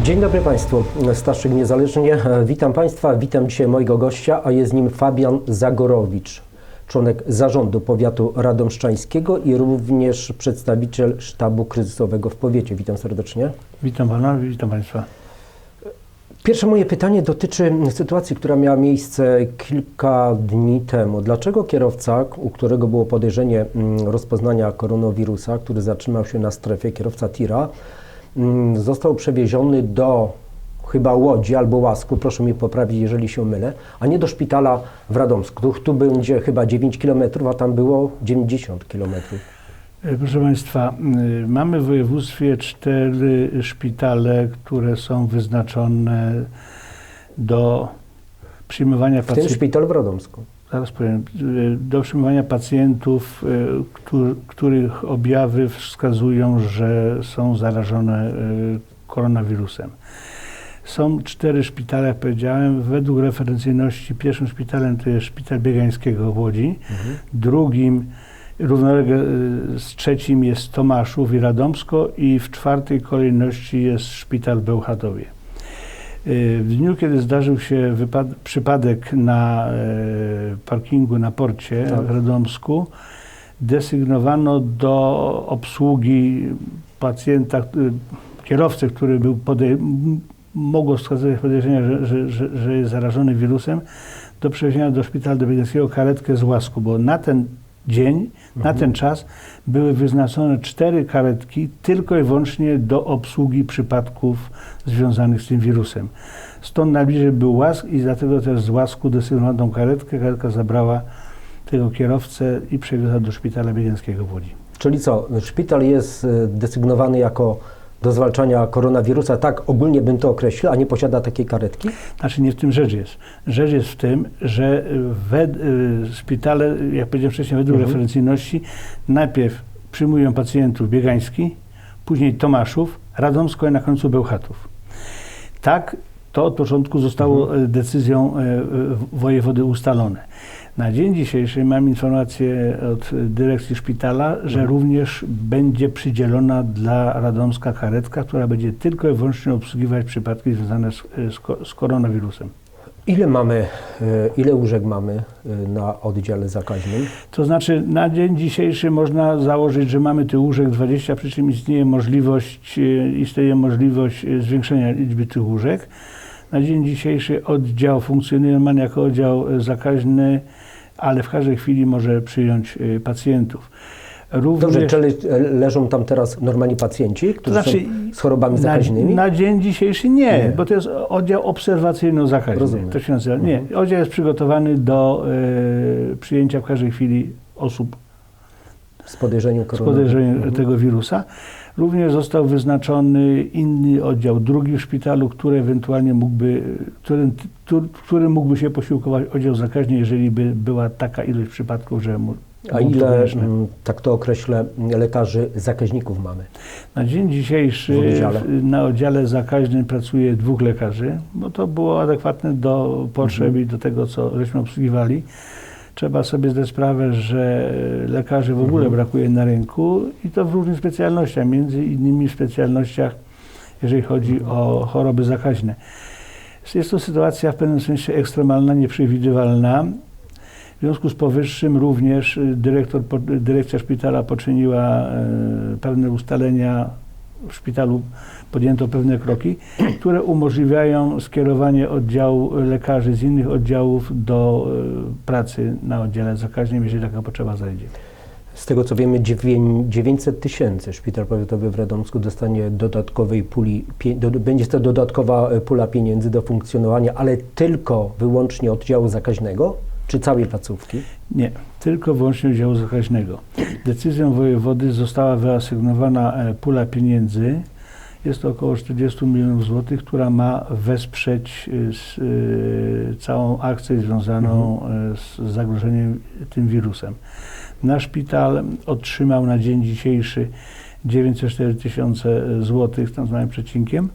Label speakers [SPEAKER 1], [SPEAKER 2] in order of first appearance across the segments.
[SPEAKER 1] Dzień dobry Państwu, Staszczyk Niezależnie. Witam Państwa, witam dzisiaj mojego gościa, a jest nim Fabian Zagorowicz, członek zarządu powiatu radomszczańskiego i również przedstawiciel sztabu kryzysowego w powiecie. Witam serdecznie.
[SPEAKER 2] Witam Pana, witam Państwa.
[SPEAKER 1] Pierwsze moje pytanie dotyczy sytuacji, która miała miejsce kilka dni temu. Dlaczego kierowca, u którego było podejrzenie mm, rozpoznania koronawirusa, który zatrzymał się na strefie, kierowca tira, został przewieziony do chyba Łodzi albo Łasku, proszę mnie poprawić, jeżeli się mylę, a nie do szpitala w Radomsku. Tu, będzie chyba 9 km, a tam było 90 km.
[SPEAKER 2] E, Proszę Państwa, y, mamy w województwie cztery szpitale, które są wyznaczone do przyjmowania
[SPEAKER 1] W tym
[SPEAKER 2] pacjentów.
[SPEAKER 1] szpital w Radomsku.
[SPEAKER 2] Zaraz powiem, y, do przyjmowania pacjentów, y, któ- których objawy wskazują, że są zarażone y, koronawirusem. Są cztery szpitale, jak powiedziałem. Według referencyjności pierwszym szpitalem to jest Szpital Biegańskiego w Łodzi, drugim równolegle z trzecim jest Tomaszów i Radomsko i w czwartej kolejności jest Szpital w Bełchatowie. Y, W dniu, kiedy zdarzył się przypadek na e, parkingu na porcie
[SPEAKER 1] Tak.
[SPEAKER 2] w Radomsku, desygnowano do obsługi pacjenta, y, kierowcy, który był podej- mogło wskazywać podejrzenia, że, że, że, że jest zarażony wirusem, do przewiezienia do szpitala do Wiedeńskiego karetkę z łasku, bo na ten dzień, na ten czas były wyznaczone cztery karetki tylko i wyłącznie do obsługi przypadków związanych z tym wirusem. Stąd najbliżej był łask i dlatego też z łasku desygnowano tą karetkę. Karetka zabrała tego kierowcę i przewiozła do szpitala biegańskiego w Łodzi.
[SPEAKER 1] Czyli co, szpital jest e, desygnowany jako do zwalczania koronawirusa, tak ogólnie bym to określił, a nie posiada takiej karetki?
[SPEAKER 2] Znaczy nie w tym rzecz jest. Rzecz jest w tym, że wed, y, szpitale, jak powiedziałem wcześniej, według
[SPEAKER 1] Mhm.
[SPEAKER 2] referencyjności najpierw przyjmują pacjentów Biegański, później Tomaszów, Radomsko i na końcu Bełchatów. Tak to od początku zostało e, decyzją e, e, wojewody ustalone. Na dzień dzisiejszy mam informację od dyrekcji szpitala, że
[SPEAKER 1] Mhm.
[SPEAKER 2] również będzie przydzielona dla Radomska karetka, która będzie tylko i wyłącznie obsługiwać przypadki związane z, z, ko- z koronawirusem.
[SPEAKER 1] Ile mamy, e, ile łóżek mamy e, na oddziale zakaźnym?
[SPEAKER 2] To znaczy na dzień dzisiejszy można założyć, że mamy tych łóżek 20, przy czym istnieje możliwość, e, istnieje możliwość zwiększenia liczby tych łóżek. Na dzień dzisiejszy oddział funkcjonuje normalnie jako oddział e, zakaźny, ale w każdej chwili może przyjąć e, pacjentów. Również
[SPEAKER 1] Dobrze, czyli e, leżą tam teraz normalni pacjenci, którzy
[SPEAKER 2] znaczy,
[SPEAKER 1] są z chorobami zakaźnymi?
[SPEAKER 2] Na, na dzień dzisiejszy nie,
[SPEAKER 1] Nie.
[SPEAKER 2] bo to jest oddział obserwacyjno-zakaźny.
[SPEAKER 1] Rozumiem.
[SPEAKER 2] To się nazywa. Nie,
[SPEAKER 1] Mhm.
[SPEAKER 2] oddział jest przygotowany do e, przyjęcia w każdej chwili osób
[SPEAKER 1] z podejrzeniem
[SPEAKER 2] z podejrzeniem tego wirusa. Również został wyznaczony inny oddział, drugi w szpitalu, który ewentualnie mógłby, którym, którym mógłby się posiłkować oddział zakaźny, jeżeli by była taka ilość przypadków, że mu
[SPEAKER 1] A ile, mm, tak to określę, lekarzy zakaźników mamy?
[SPEAKER 2] Na dzień dzisiejszy
[SPEAKER 1] oddziale.
[SPEAKER 2] na oddziale zakaźnym pracuje dwóch lekarzy, bo to było adekwatne do potrzeb
[SPEAKER 1] Mhm.
[SPEAKER 2] i do tego, co żeśmy obsługiwali. Trzeba sobie zdać sprawę, że lekarzy w ogóle
[SPEAKER 1] Mhm.
[SPEAKER 2] brakuje na rynku i to w różnych specjalnościach, między innymi w specjalnościach, jeżeli chodzi
[SPEAKER 1] Mhm.
[SPEAKER 2] o choroby zakaźne. Jest to sytuacja w pewnym sensie ekstremalna, nieprzewidywalna. W związku z powyższym również y, dyrektor, dyrekcja szpitala poczyniła e, pewne ustalenia w szpitalu, podjęto pewne kroki, które umożliwiają skierowanie oddziału lekarzy z innych oddziałów do e, pracy na oddziale zakaźnym, jeżeli taka potrzeba zajdzie.
[SPEAKER 1] Z tego co wiemy, dziewię- 900 tysięcy szpital powiatowy w Radomsku dostanie dodatkowej puli, będzie to dodatkowa e, pula pieniędzy do funkcjonowania, ale tylko wyłącznie oddziału zakaźnego, czy całej placówki?
[SPEAKER 2] Nie, tylko wyłącznie oddziału zakaźnego. Decyzją wojewody została wyasygnowana e, pula pieniędzy. Jest to około 40 milionów złotych, która ma wesprzeć e, s- e, całą akcję związaną e, z zagrożeniem tym wirusem. Nasz szpital otrzymał na dzień dzisiejszy 904 tysiące złotych, tam z małym przecinkiem,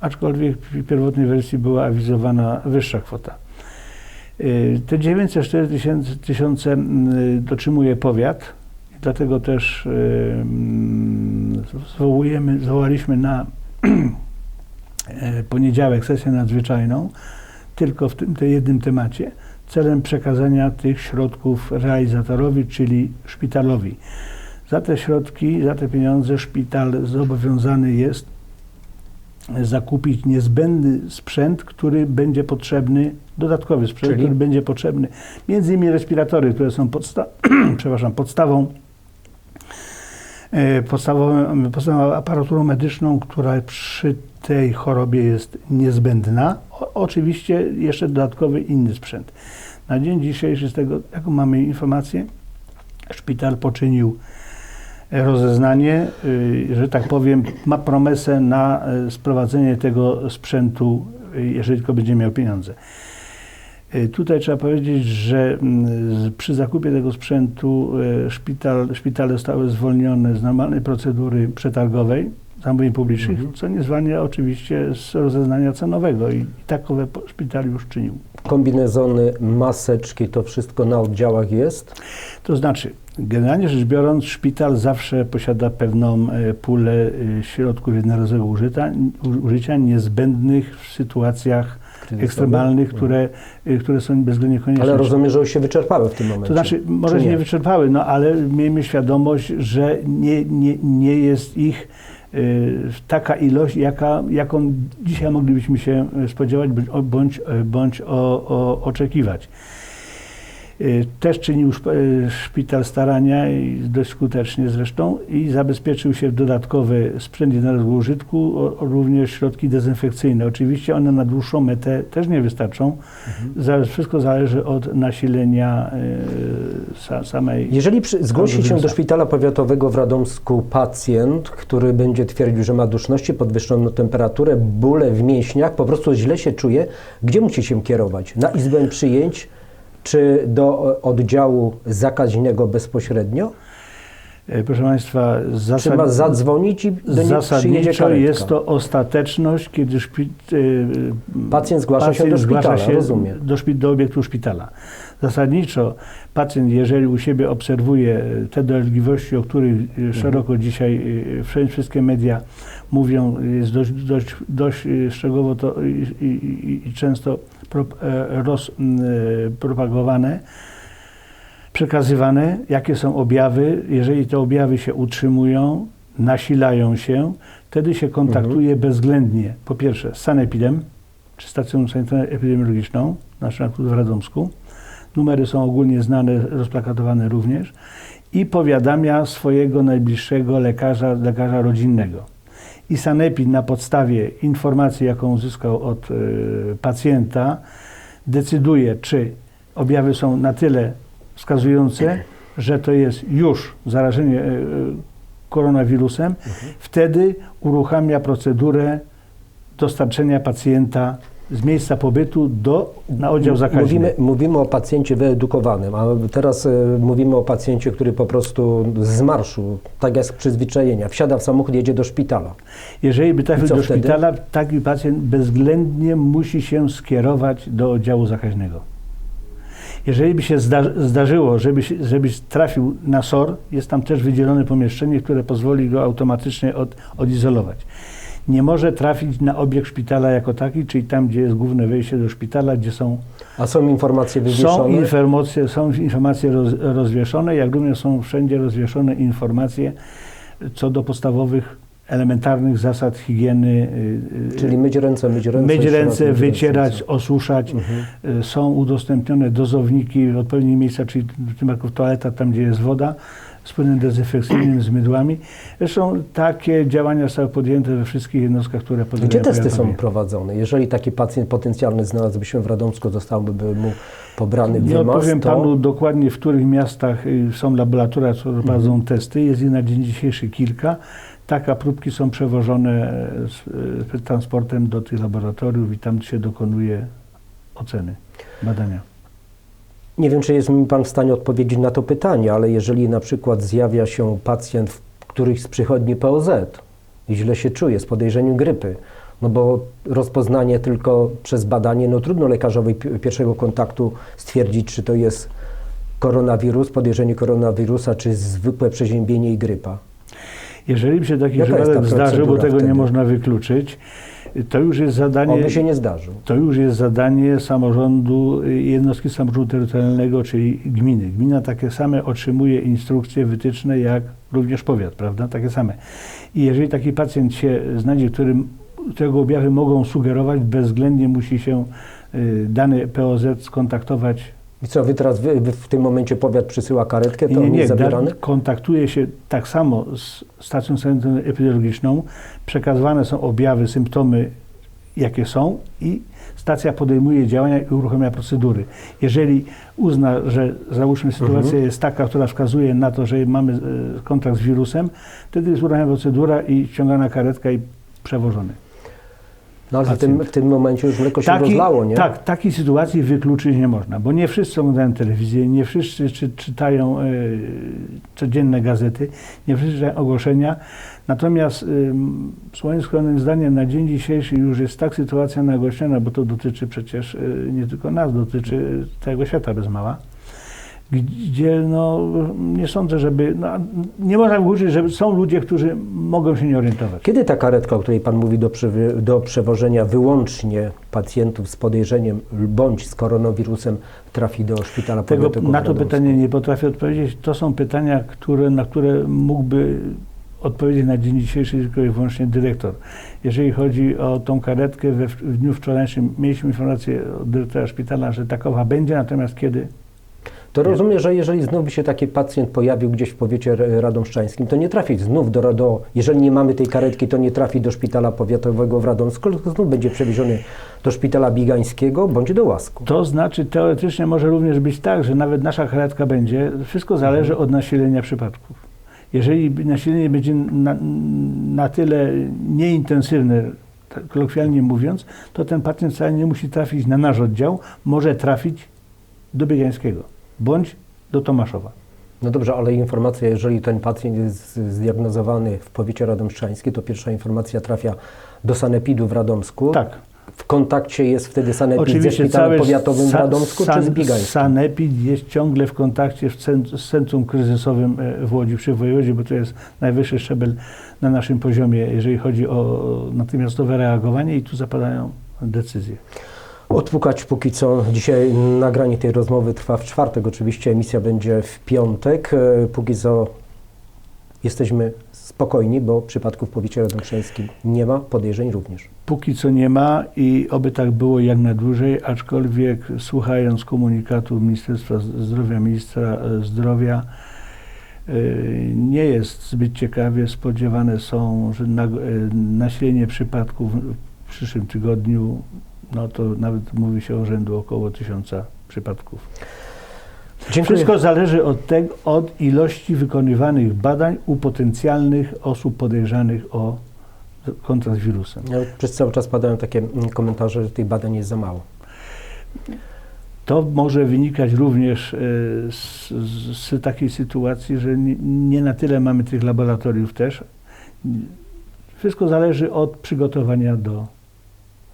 [SPEAKER 2] aczkolwiek w pierwotnej wersji była awizowana wyższa kwota. Y, Te 904 tysiące, tysiące mm, dotrzymuje powiat, dlatego też y, mm, zwołujemy, zwołaliśmy na e, poniedziałek sesję nadzwyczajną, tylko w tym, tym jednym temacie, celem przekazania tych środków realizatorowi, czyli szpitalowi. Za te środki, za te pieniądze szpital zobowiązany jest zakupić niezbędny sprzęt, który będzie potrzebny, dodatkowy sprzęt,
[SPEAKER 1] Czyli?
[SPEAKER 2] który będzie potrzebny. Między innymi respiratory, które są podsta przepraszam, podstawą, e, podstawową, podstawową aparaturą medyczną, która przy tej chorobie jest niezbędna. O, oczywiście jeszcze dodatkowy inny sprzęt. Na dzień dzisiejszy, z tego, jaką mamy informację, szpital poczynił rozeznanie, y, że tak powiem, ma promesę na y, sprowadzenie tego sprzętu, y, jeżeli tylko będzie miał pieniądze. Tutaj trzeba powiedzieć, że mm, przy zakupie tego sprzętu szpital, szpitale zostały zwolnione z normalnej procedury przetargowej zamówień publicznych,
[SPEAKER 1] Mhm.
[SPEAKER 2] co nie zwalnia oczywiście z rozeznania cenowego i, i takowe szpital już czynił.
[SPEAKER 1] Kombinezony, maseczki, to wszystko na oddziałach jest?
[SPEAKER 2] To znaczy, generalnie rzecz biorąc, szpital zawsze posiada pewną e, pulę e, środków jednorazowego użycia, niezbędnych w sytuacjach ekstremalnych, które, e, które są bezwzględnie konieczne.
[SPEAKER 1] Ale rozumiem, że już się wyczerpały w tym momencie.
[SPEAKER 2] To znaczy, może się nie wyczerpały, no ale miejmy świadomość, że nie, nie, nie jest ich taka ilość, jaka, jaką dzisiaj moglibyśmy się spodziewać bądź, bądź o, o, oczekiwać. Y, Też czynił y, szpital starania, i dość skutecznie zresztą, i zabezpieczył się w dodatkowy sprzęt jednorazowego użytku, również środki dezynfekcyjne. Oczywiście one na dłuższą metę też nie wystarczą. Za, wszystko zależy od nasilenia y, sa, samej.
[SPEAKER 1] Jeżeli przy, zgłosi się do szpitala powiatowego w Radomsku pacjent, który będzie twierdził, że ma duszności, podwyższoną temperaturę, bóle w mięśniach, po prostu źle się czuje, gdzie musi się kierować? Na izbę przyjęć czy do e, oddziału zakaźnego bezpośrednio?
[SPEAKER 2] Y, Proszę Państwa,
[SPEAKER 1] Czy ma zadzwonić i do niego przyjedzie
[SPEAKER 2] zasadniczo jest to ostateczność, kiedy szpi, y,
[SPEAKER 1] Pacjent zgłasza się do
[SPEAKER 2] zgłasza
[SPEAKER 1] szpitala,
[SPEAKER 2] się
[SPEAKER 1] rozumiem.
[SPEAKER 2] Do, szpi- do obiektu szpitala. Zasadniczo pacjent, jeżeli u siebie obserwuje e, te dolegliwości, o których e,
[SPEAKER 1] Mhm.
[SPEAKER 2] szeroko dzisiaj e, wszędzie wszystkie media mówią, jest dość, dość, dość e, szczegółowo to i, i, i często e, roz, m, e, propagowane, przekazywane, jakie są objawy. Jeżeli te objawy się utrzymują, nasilają się, wtedy się kontaktuje bezwzględnie, po pierwsze z sanepidem, czy stacją sanitarno-epidemiologiczną, na przykład w Radomsku. Numery są ogólnie znane, rozplakatowane również. I powiadamia swojego najbliższego lekarza, lekarza rodzinnego. I sanepid na podstawie informacji, jaką uzyskał od y, pacjenta, decyduje, czy objawy są na tyle wskazujące, że to jest już zarażenie y, y, koronawirusem. Wtedy uruchamia procedurę dostarczenia pacjenta z miejsca pobytu do, na oddział zakaźny.
[SPEAKER 1] Mówimy, mówimy o pacjencie wyedukowanym, a teraz e, mówimy o pacjencie, który po prostu z marszu, tak jak z przyzwyczajenia, wsiada w samochód, jedzie do szpitala.
[SPEAKER 2] Jeżeli by trafił
[SPEAKER 1] co
[SPEAKER 2] do
[SPEAKER 1] wtedy?
[SPEAKER 2] szpitala, taki pacjent bezwzględnie musi się skierować do oddziału zakaźnego. Jeżeli by się zda- zdarzyło, żeby, żebyś trafił na SOR, jest tam też wydzielone pomieszczenie, które pozwoli go automatycznie od, odizolować. Nie może trafić na obiekt szpitala jako taki, czyli tam, gdzie jest główne wejście do szpitala, gdzie są
[SPEAKER 1] A są informacje
[SPEAKER 2] Są
[SPEAKER 1] wywieszone?
[SPEAKER 2] informacje, są informacje roz, rozwieszone, jak również są wszędzie rozwieszone informacje co do podstawowych, elementarnych zasad higieny. y, y,
[SPEAKER 1] Czyli myć ręce, myć ręce.
[SPEAKER 2] myć ręce, wycierać, osuszać.
[SPEAKER 1] Mhm.
[SPEAKER 2] Y, Są udostępnione dozowniki w odpowiednich miejscach, czyli w tym przypadku toaleta, tam gdzie jest woda, z płynem dezynfekcyjnym, z mydłami. Zresztą takie działania zostały podjęte we wszystkich jednostkach, które podlegają
[SPEAKER 1] Gdzie testy są prowadzone? Jeżeli taki pacjent potencjalny znalazłby się w Radomsku, zostałby mu pobrany
[SPEAKER 2] Nie
[SPEAKER 1] wymaz,
[SPEAKER 2] odpowiem
[SPEAKER 1] to...
[SPEAKER 2] panu dokładnie, w których miastach y, są laboratoria, które prowadzą
[SPEAKER 1] Mhm.
[SPEAKER 2] testy. Jest ich na dzień dzisiejszy kilka. Taka próbki są przewożone e, z, e, transportem do tych laboratoriów i tam się dokonuje oceny, badania.
[SPEAKER 1] Nie wiem, czy jest mi Pan w stanie odpowiedzieć na to pytanie, ale jeżeli na przykład zjawia się pacjent w którychś z przychodni POZ i źle się czuje z podejrzeniem grypy, no bo rozpoznanie tylko przez badanie, no trudno lekarzowi pi- pierwszego kontaktu stwierdzić, czy to jest koronawirus, podejrzenie koronawirusa, czy zwykłe przeziębienie i grypa.
[SPEAKER 2] Jeżeli by się taki
[SPEAKER 1] Jaka
[SPEAKER 2] przypadek zdarzył, bo tego nie
[SPEAKER 1] wtedy?
[SPEAKER 2] można wykluczyć, To już jest zadanie.
[SPEAKER 1] Oby się nie zdarzył.
[SPEAKER 2] To już jest zadanie samorządu, y, jednostki samorządu terytorialnego, czyli gminy. Gmina takie same otrzymuje instrukcje, wytyczne, jak również powiat, prawda? Takie same. I jeżeli taki pacjent się znajdzie, którym, którego objawy mogą sugerować, bezwzględnie musi się y, dany POZ skontaktować.
[SPEAKER 1] I co, wy teraz wy, wy w tym momencie powiat przysyła karetkę, to
[SPEAKER 2] Nie, nie,
[SPEAKER 1] jest
[SPEAKER 2] da, kontaktuje się tak samo z stacją sanitarną epidemiologiczną, przekazywane są objawy, symptomy, jakie są i stacja podejmuje działania i uruchamia procedury. Jeżeli uzna, że załóżmy sytuacja
[SPEAKER 1] Mhm.
[SPEAKER 2] jest taka, która wskazuje na to, że mamy e, kontakt z wirusem, wtedy jest uruchamiana procedura i ściągana karetka i przewożony.
[SPEAKER 1] No ale w tym, w tym momencie już mleko się rozlało, nie?
[SPEAKER 2] Tak, takiej sytuacji wykluczyć nie można, bo nie wszyscy oglądają telewizję, nie wszyscy czy, czytają e, codzienne gazety, nie wszyscy czytają ogłoszenia. Natomiast ym, swoim skromnym zdaniem na dzień dzisiejszy już jest tak sytuacja nagłośniona, bo to dotyczy przecież e, nie tylko nas, dotyczy całego świata bez mała, gdzie no, nie sądzę, żeby, no, nie można wykluczyć, że są ludzie, którzy mogą się nie orientować.
[SPEAKER 1] Kiedy ta karetka, o której Pan mówi, do, przewy- do przewożenia wyłącznie pacjentów z podejrzeniem bądź z koronawirusem trafi do szpitala
[SPEAKER 2] Tego, na to pytanie nie potrafię odpowiedzieć. To są pytania, które, na które mógłby odpowiedzieć na dzień dzisiejszy tylko i wyłącznie dyrektor. Jeżeli chodzi o tą karetkę, we, w dniu wczorajszym mieliśmy informację od dyrektora szpitala, że takowa będzie, natomiast kiedy?
[SPEAKER 1] To rozumiem, że jeżeli znów by się taki pacjent pojawił gdzieś w powiecie radomszczańskim, to nie trafi znów do, do jeżeli nie mamy tej karetki, to nie trafi do szpitala powiatowego w Radomsku, tylko znów będzie przewieziony do szpitala bigańskiego bądź do Łasku.
[SPEAKER 2] To znaczy teoretycznie może również być tak, że nawet nasza karetka będzie, wszystko zależy od nasilenia przypadków. Jeżeli nasilenie będzie na, na tyle nieintensywne, tak kolokwialnie mówiąc, to ten pacjent wcale nie musi trafić na nasz oddział, może trafić do Biegańskiego bądź do Tomaszowa.
[SPEAKER 1] No dobrze, ale informacja, jeżeli ten pacjent jest zdiagnozowany w powiecie radomszczańskim, to pierwsza informacja trafia do sanepidu w Radomsku.
[SPEAKER 2] Tak.
[SPEAKER 1] W kontakcie jest wtedy sanepid ze szpitalem powiatowym w Radomsku czy z
[SPEAKER 2] san-
[SPEAKER 1] Bigańskim?
[SPEAKER 2] Sanepid jest ciągle w kontakcie w z Centrum Kryzysowym e, w Łodzi przy wojewodzie, bo to jest najwyższy szczebel na naszym poziomie, jeżeli chodzi o natychmiastowe reagowanie i tu zapadają decyzje.
[SPEAKER 1] Odpukać póki co. Dzisiaj nagranie tej rozmowy trwa w czwartek, oczywiście emisja będzie w piątek. E, Póki co jesteśmy spokojni, bo przypadków w powiecie radomszańskim nie ma, podejrzeń również.
[SPEAKER 2] Póki co nie ma i oby tak było jak najdłużej, aczkolwiek słuchając komunikatu Ministerstwa Zdrowia, Ministra e, Zdrowia, e, nie jest zbyt ciekawie. Spodziewane są, że nasilenie przypadków w przyszłym tygodniu, no to nawet mówi się o rzędu około tysiąca przypadków.
[SPEAKER 1] Dziękuję.
[SPEAKER 2] Wszystko zależy od, tego, od ilości wykonywanych badań u potencjalnych osób podejrzanych o kontakt z wirusem.
[SPEAKER 1] No, Przez cały czas padają takie mm, komentarze, że tych badań jest za mało.
[SPEAKER 2] To może wynikać również e, z, z, z takiej sytuacji, że nie, nie na tyle mamy tych laboratoriów też. Wszystko zależy od przygotowania do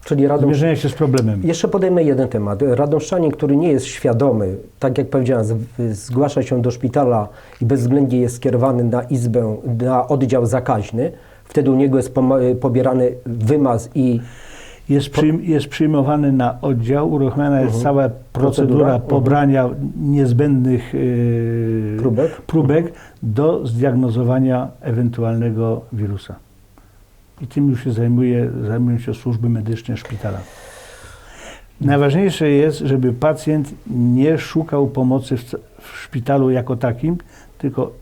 [SPEAKER 1] Czyli Radom...
[SPEAKER 2] zmierzenia się z problemem.
[SPEAKER 1] Jeszcze podejmę jeden temat. Radomszczanin, który nie jest świadomy, tak jak powiedziałem, zgłasza się do szpitala i bezwzględnie jest skierowany na izbę, na oddział zakaźny, wtedy u niego jest pobierany wymaz i
[SPEAKER 2] Jest, przyjm, jest przyjmowany na oddział, uruchamiana jest
[SPEAKER 1] Mhm.
[SPEAKER 2] cała
[SPEAKER 1] Procedura.
[SPEAKER 2] procedura
[SPEAKER 1] Mhm.
[SPEAKER 2] pobrania niezbędnych e,
[SPEAKER 1] próbek.
[SPEAKER 2] próbek do zdiagnozowania ewentualnego wirusa. I tym już się zajmuje, zajmują się służby medyczne szpitala. Najważniejsze jest, żeby pacjent nie szukał pomocy w, w szpitalu jako takim, tylko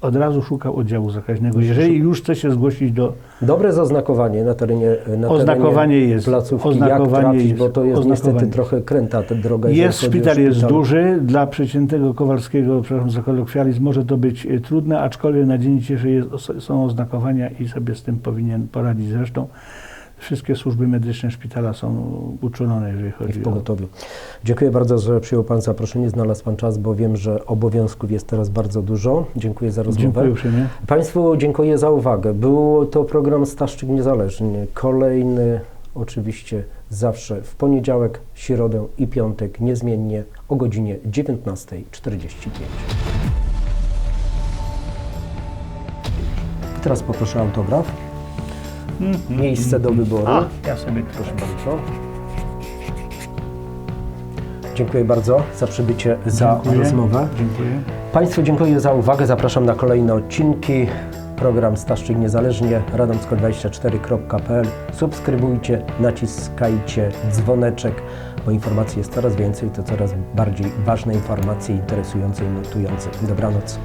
[SPEAKER 2] od razu szukał oddziału zakaźnego. Jeżeli już chce się zgłosić do
[SPEAKER 1] Dobre zaznakowanie na terenie, na
[SPEAKER 2] Oznakowanie
[SPEAKER 1] terenie
[SPEAKER 2] jest.
[SPEAKER 1] placówki,
[SPEAKER 2] Oznakowanie
[SPEAKER 1] jak trafić,
[SPEAKER 2] jest.
[SPEAKER 1] bo to jest niestety trochę kręta ta droga.
[SPEAKER 2] Jest szpital, jest duży. Dla przeciętnego Kowalskiego, przepraszam za kolokwializm, może to być e, trudne, aczkolwiek na dzień dzisiejszy jest, są oznakowania i sobie z tym powinien poradzić. Zresztą wszystkie służby medyczne szpitala są uczulone, jeżeli chodzi
[SPEAKER 1] w
[SPEAKER 2] o...
[SPEAKER 1] pogotowiu. Dziękuję bardzo, że przyjął Pan zaproszenie, znalazł Pan czas, bo wiem, że obowiązków jest teraz bardzo dużo. Dziękuję za rozmowę.
[SPEAKER 2] Dziękuję uprzejmie.
[SPEAKER 1] Państwu dziękuję za uwagę. Był to program Staszczyk Niezależny. Kolejny oczywiście zawsze w poniedziałek, środę i piątek niezmiennie o godzinie 19.45. Teraz poproszę autograf. Miejsce do wyboru.
[SPEAKER 2] A, ja sobie
[SPEAKER 1] Proszę bardzo. Dziękuję bardzo za przybycie, za
[SPEAKER 2] Dziękuję.
[SPEAKER 1] rozmowę.
[SPEAKER 2] Dziękuję.
[SPEAKER 1] Państwu dziękuję za uwagę. Zapraszam na kolejne odcinki. Program Staszczyk Niezależnie, radomsko24.pl. Subskrybujcie, naciskajcie dzwoneczek, bo informacji jest coraz więcej, to coraz bardziej ważne informacje interesujące i nurtujące. Dobranoc.